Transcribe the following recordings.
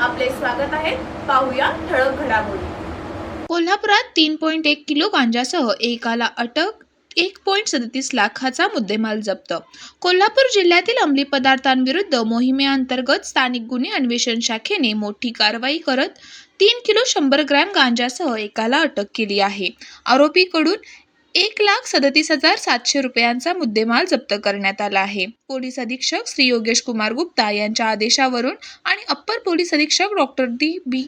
आपले स्वागत आहे. पाहूया ठळक घडामोडी. कोल्हापुरात तीन पॉईंट एक किलो गांजासह एकाला अटक एक पॉईंट सदतीस लाखाचा मुद्देमाल जप्त. कोल्हापूर जिल्ह्यातील अंमली पदार्थांविरुद्ध मोहिमेअंतर्गत स्थानिक गुन्हे अन्वेषण शाखेने मोठी कारवाई करत तीन किलो शंभर ग्रॅम गांजासह एकाला अटक केली आहे. आरोपीकडून एक लाख सदतीस हजार सातशे रुपयांचा मुद्देमाल जप्त करण्यात आला आहे. पोलीस अधीक्षक श्री योगेश कुमार गुप्ता यांच्या आदेशावरून आणि अप्पर पोलीस अधीक्षक doctor D B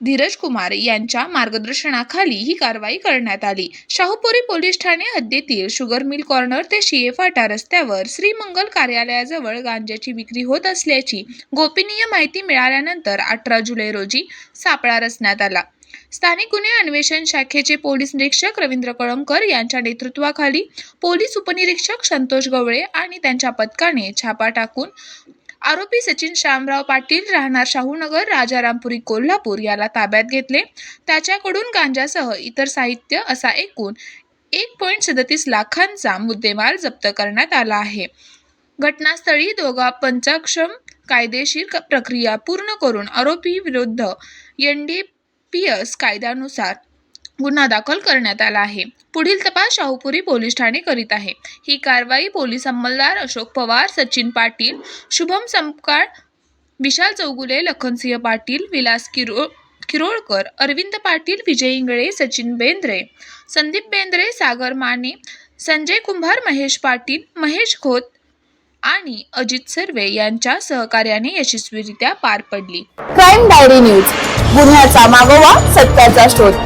Dheeraj Kumar यांच्या मार्गदर्शनाखाली ही कारवाई करण्यात आली. शाहूपुरी पोलीस ठाणे हद्दीतील शुगर मिल कॉर्नर ते शिये फाटा रस्त्यावर श्रीमंगल कार्यालयाजवळ गांजाची विक्री होत असल्याची गोपनीय माहिती मिळाल्यानंतर अठरा जुलै रोजी सापळा रचण्यात आला. स्थानिक गुन्हे अन्वेषण शाखेचे पोलीस निरीक्षक रवींद्र कळमकर यांच्या नेतृत्वाखाली पोलीस उपनिरीक्षक संतोष गवळे आणि त्यांच्या पथकाने छापा टाकून आरोपी सचिन श्यामराव पाटील राहणार शाहूनगर राजारामपुरी कोल्हापूर याला ताब्यात घेतले. त्याच्याकडून गांजासह इतर साहित्य असा एकूण एक पॉईंट सदतीस लाखांचा मुद्देमाल जप्त करण्यात आला आहे. घटनास्थळी दोघा पंचाक्षम कायदेशीर प्रक्रिया पूर्ण करून आरोपी विरुद्ध एन डी पी एस कायद्यानुसार गुन्हा दाखल करण्यात आला आहे. पुढील तपास शाहूपुरी पोलीस ठाणे करीत आहे. ही कारवाई पोलीस अंमलदार अशोक पवार सचिन पाटील शुभम संपकाळ विशाल चौगुले लखनसिंह पाटील विलास किरो किरोळकर अरविंद पाटील विजय इंगळे सचिन बेंद्रे संदीप बेंद्रे सागर माने संजय कुंभार महेश पाटील महेश खोत आणि अजित सर्वे यांच्या सहकार्याने यशस्वीरित्या पार पडली. Crime diary news. गुन्ह्याचा मागोवा सत्याचा शोध.